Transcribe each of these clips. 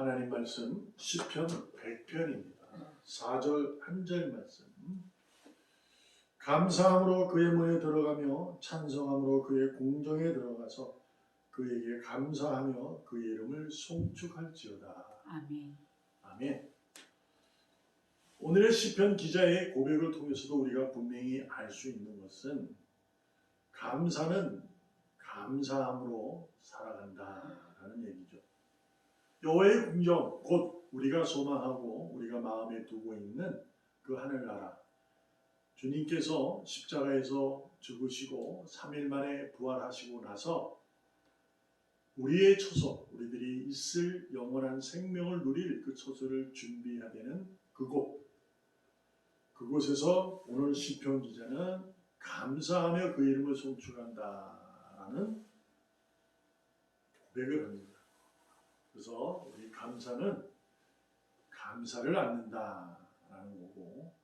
하나님 말씀 시편 100편입니다. 4절 한 절 말씀. 감사함으로 그의 문에 들어가며 찬성함으로 그의 공정에 들어가서 그에게 감사하며 그의 이름을 송축할지어다. 아멘. 아멘. 오늘의 시편 기자의 고백을 통해서도 우리가 분명히 알 수 있는 것은 감사는 감사함으로 살아간다라는 얘기죠. 여호와의 궁정 곧 우리가 소망하고 우리가 마음에 두고 있는 그 하늘나라 주님께서 십자가에서 죽으시고 3일 만에 부활하시고 나서 우리의 처소, 우리들이 있을 영원한 생명을 누릴 그 처소를 준비해야 되는 그곳. 그곳에서 오늘 시편 기자는 감사하며 그 이름을 송축한다라는 고백을 합니다. 그래서 우리 감사는 감사를 않는다라는 거고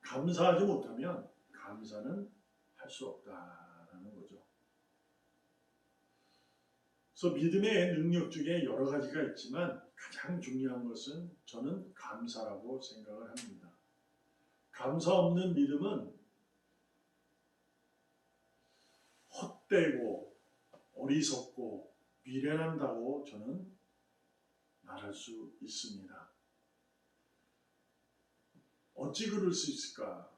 감사하지 못하면 감사는 할 수 없다라는 거죠. 그래서 믿음의 능력 중에 여러 가지가 있지만 가장 중요한 것은 저는 감사라고 생각을 합니다. 감사 없는 믿음은 헛되고 어리석고 미련한다고 저는 말할 수 있습니다. 어찌 그럴 수 있을까?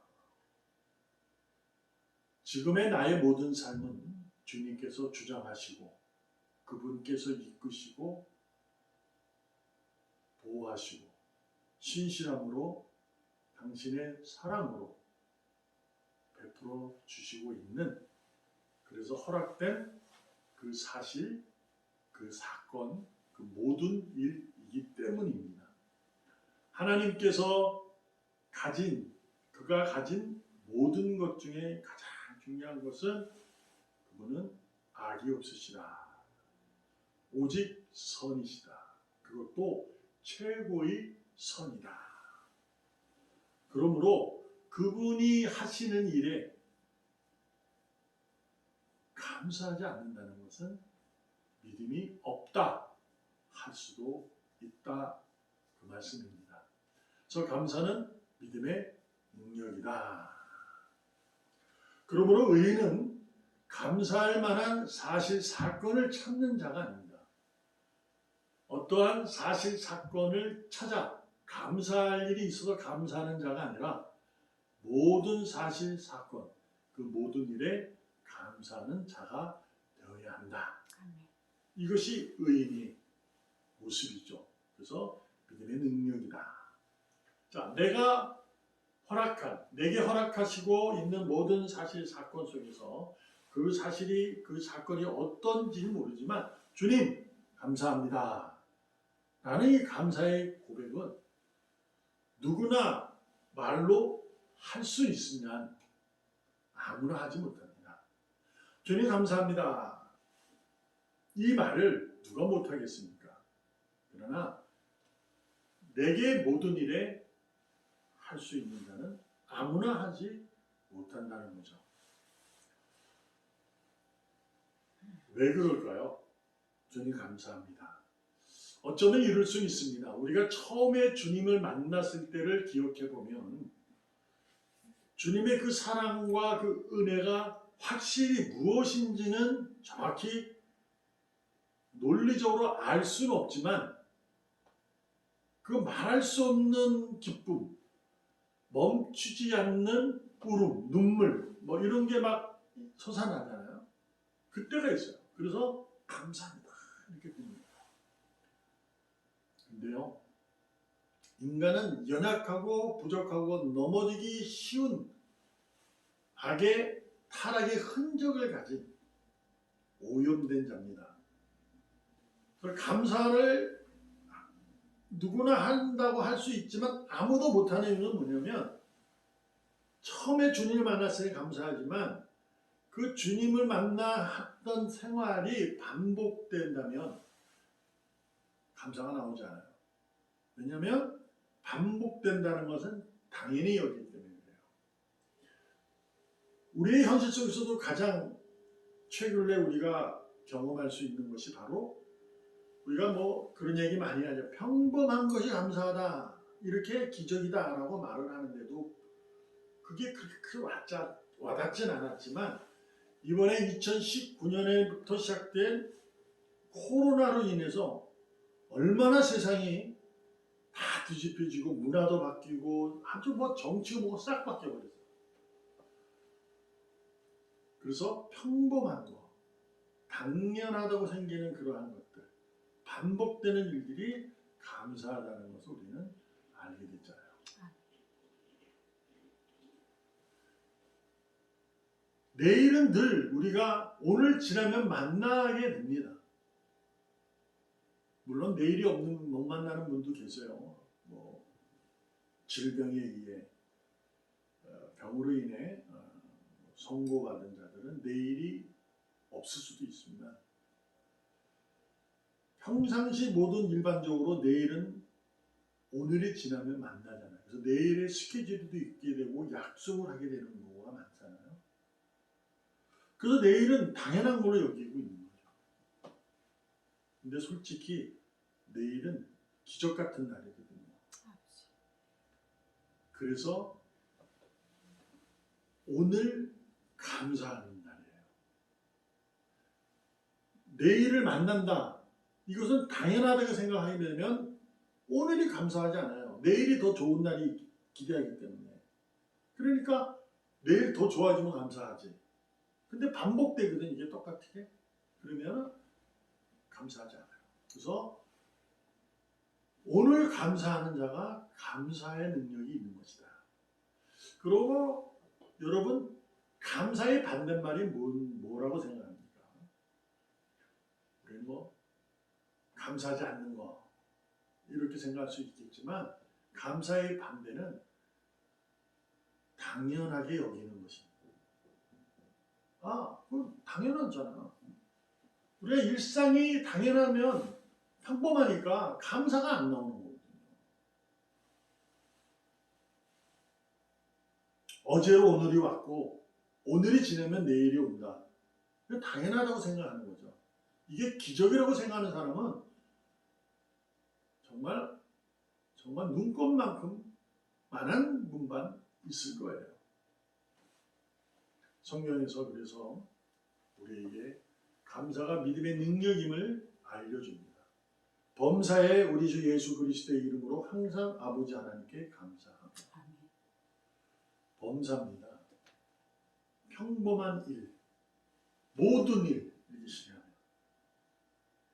지금의 나의 모든 삶은 주님께서 주장하시고 그분께서 이끄시고 보호하시고 신실함으로 당신의 사랑으로 베풀어 주시고 있는 그래서 허락된 그 사실, 그 사건, 그 모든 일이기 때문입니다. 하나님께서 가진 그가 가진 모든 것 중에 가장 중요한 것은 그분은 악이 없으시다. 오직 선이시다. 그것도 최고의 선이다. 그러므로 그분이 하시는 일에 감사하지 않는다는 것은 믿음이 없다 할 수도 있다 그 말씀입니다. 저 감사는 믿음의 능력이다. 그러므로 의인은 감사할 만한 사실 사건을 찾는 자가 아닙니다. 어떠한 사실 사건을 찾아 감사할 일이 있어서 감사하는 자가 아니라 모든 사실 사건 그 모든 일에 감사하는 자가 되어야 한다. 이것이 의인의 모습이죠. 그래서 믿음의 능력이다. 자, 내가 허락한, 내게 허락하시고 있는 모든 사실 사건 속에서 그 사실이, 그 사건이 어떤지는 모르지만 주님, 감사합니다. 라는 이 감사의 고백은 누구나 말로 할 수 있으면 아무나 하지 못합니다. 주님 감사합니다. 이 말을 누가 못하겠습니까? 그러나 내게 모든 일에 할 수 있는 자는 아무나 하지 못한다는 거죠. 왜 그럴까요? 주님 감사합니다. 어쩌면 이럴 수 있습니다. 우리가 처음에 주님을 만났을 때를 기억해 보면 주님의 그 사랑과 그 은혜가 확실히 무엇인지는 정확히 논리적으로 알 수는 없지만 그 말할 수 없는 기쁨, 멈추지 않는 울음, 눈물 뭐 이런 게 막 솟아나잖아요. 그때가 있어요. 그래서 감사합니다 이렇게 됩니다. 근데요, 인간은 연약하고 부족하고 넘어지기 쉬운 악의 타락의 흔적을 가진 오염된 자입니다. 감사를 누구나 한다고 할 수 있지만 아무도 못하는 이유는 뭐냐면 처음에 주님을 만났을 때 감사하지만 그 주님을 만나 했던 생활이 반복된다면 감사가 나오지 않아요. 왜냐하면 반복된다는 것은 당연히 여기기 때문에 그래요. 우리의 현실 속에서도 가장 최근에 우리가 경험할 수 있는 것이 바로 우리가 뭐 그런 얘기 많이 하죠. 평범한 것이 감사하다. 이렇게 기적이다 라고 말을 하는데도 그게 그렇게 와닿, 와닿진 않았지만 이번에 2019년에부터 시작된 코로나로 인해서 얼마나 세상이 다 뒤집혀지고 문화도 바뀌고 아주 뭐 정치고 뭐고 싹 바뀌어버렸어요. 그래서 평범한 거, 당연하다고 생기는 그러한 것들, 반복되는 일들이 감사하다는 것을 우리는 알게 됐잖아요. 내일은 늘 우리가 오늘 지나면 만나게 됩니다. 물론 내일이 없는 못 만나는 분도 계세요. 뭐 질병에 의해 어, 병으로 인해 어, 선고받은 자들은 내일이 없을 수도 있습니다. 평상시 모든 일반적으로 내일은 오늘이 지나면 만나잖아요. 그래서 내일의 스케줄도 있게 되고 약속을 하게 되는 경우가 많잖아요. 그래서 내일은 당연한 걸로 여기고 있는 거죠. 근데 솔직히 내일은 기적 같은 날이거든요. 그래서 오늘 감사하는 날이에요. 내일을 만난다. 이것은 당연하다고 생각하게 되면 오늘이 감사하지 않아요. 내일이 더 좋은 날이 기대하기 때문에. 그러니까 내일 더 좋아지면 감사하지. 근데 반복되거든 이게 똑같게. 그러면 감사하지 않아요. 그래서 오늘 감사하는 자가 감사의 능력이 있는 것이다. 그리고 여러분 감사의 반대말이 뭐, 뭐라고 생각합니까? 우리는 뭐 감사하지 않는 거 이렇게 생각할 수 있겠지만 감사의 반대는 당연하게 여기는 것입니다. 아, 그 당연하잖아. 우리가 일상이 당연하면 평범하니까 감사가 안 나오는 거거든요. 어제로 오늘이 왔고 오늘이 지나면 내일이 온다. 당연하다고 생각하는 거죠. 이게 기적이라고 생각하는 사람은 정말 정말 눈꽃만큼 많은 분만 있을 거예요. 성경에서 그래서 우리에게 감사가 믿음의 능력임을 알려줍니다. 범사에 우리 주 예수 그리스도의 이름으로 항상 아버지 하나님께 감사합니다. 범사입니다. 평범한 일, 모든 일 이렇게 시작해요.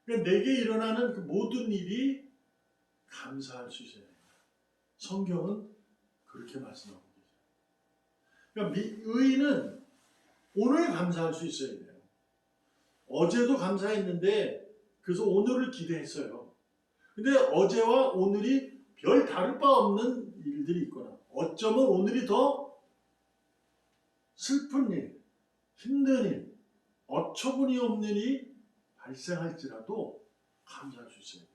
그러니까 내게 일어나는 그 모든 일이 감사할 수 있어야 됩니다. 성경은 그렇게 말씀하고 계세요. 그러니까 미- 의인은 오늘 감사할 수 있어야 돼요. 어제도 감사했는데 그래서 오늘을 기대했어요. 근데 어제와 오늘이 별 다를 바 없는 일들이 있거나 어쩌면 오늘이 더 슬픈 일, 힘든 일, 어처구니 없는 일이 발생할지라도 감사할 수 겁니다.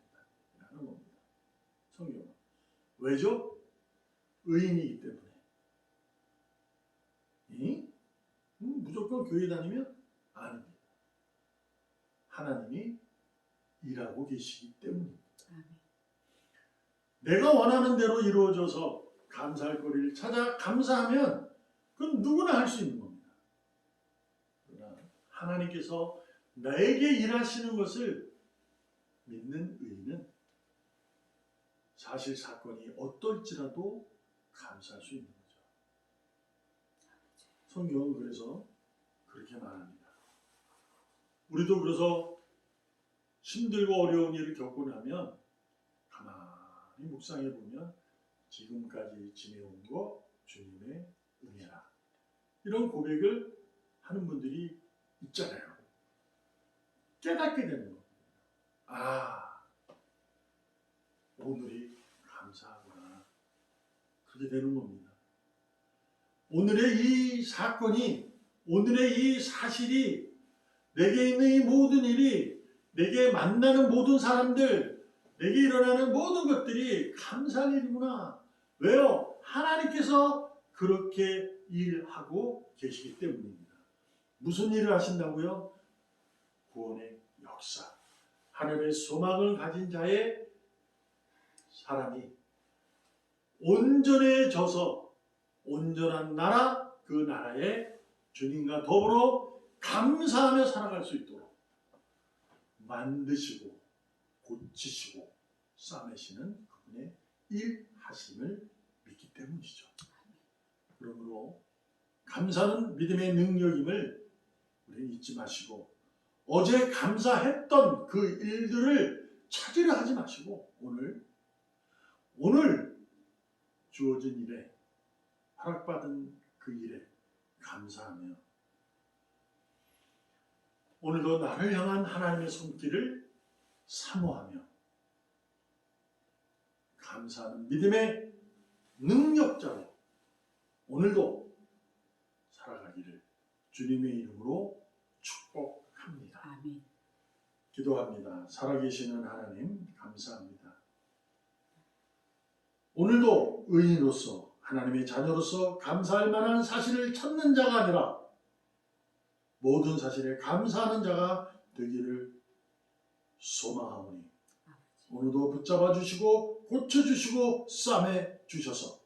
성경은. 왜죠? 의인이기 때문에. 이? 음, 무조건 교회 다니면 아닙니다. 하나님이 일하고 계시기 때문입니다. 내가 원하는 대로 이루어져서 감사할 거리를 찾아 감사하면 그건 누구나 할 수 있는 겁니다. 그러나 하나님께서 나에게 일하시는 것을 믿는 의인은 사실 사건이 어떨지라도 감사할 수 있는 거죠. 성경은 그래서 그렇게 말합니다. 우리도 그래서 힘들고 어려운 일을 겪고 나면 가만히 묵상해 보면 지금까지 지내온 거 주님의 은혜라 이런 고백을 하는 분들이 있잖아요. 깨닫게 되는 겁니다. 아 오늘이 그렇게 되는 겁니다. 오늘의 이 사건이 오늘의 이 사실이 내게 있는 이 모든 일이 내게 만나는 모든 사람들 내게 일어나는 모든 것들이 감사할 일이구나. 왜요? 하나님께서 그렇게 일하고 계시기 때문입니다. 무슨 일을 하신다고요? 구원의 역사. 하늘의 소망을 가진 자의 사람이 온전해져서 온전한 나라 그 나라에 주님과 더불어 감사하며 살아갈 수 있도록 만드시고 고치시고 싸매시는 그분의 일하심을 믿기 때문이죠. 그러므로 감사는 믿음의 능력임을 우리 잊지 마시고 어제 감사했던 그 일들을 찾으려 하지 마시고 오늘 오늘 주어진 일에 허락받은 그 일에 감사하며 오늘도 나를 향한 하나님의 손길을 사모하며 감사하는 믿음의 능력자로 오늘도 살아가기를 주님의 이름으로 축복합니다. 아멘. 기도합니다. 살아계시는 하나님 감사합니다. 오늘도 의인으로서 하나님의 자녀로서 감사할 만한 사실을 찾는 자가 아니라 모든 사실에 감사하는 자가 되기를 소망하오니. 오늘도 붙잡아 주시고 고쳐 주시고 싸매 주셔서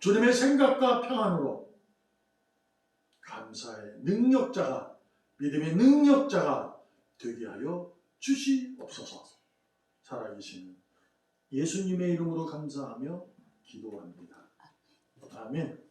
주님의 생각과 평안으로 감사의 능력자가 믿음의 능력자가 되게 하여 주시옵소서. 살아계시는 예수님의 이름으로 감사하며 기도합니다. 아멘.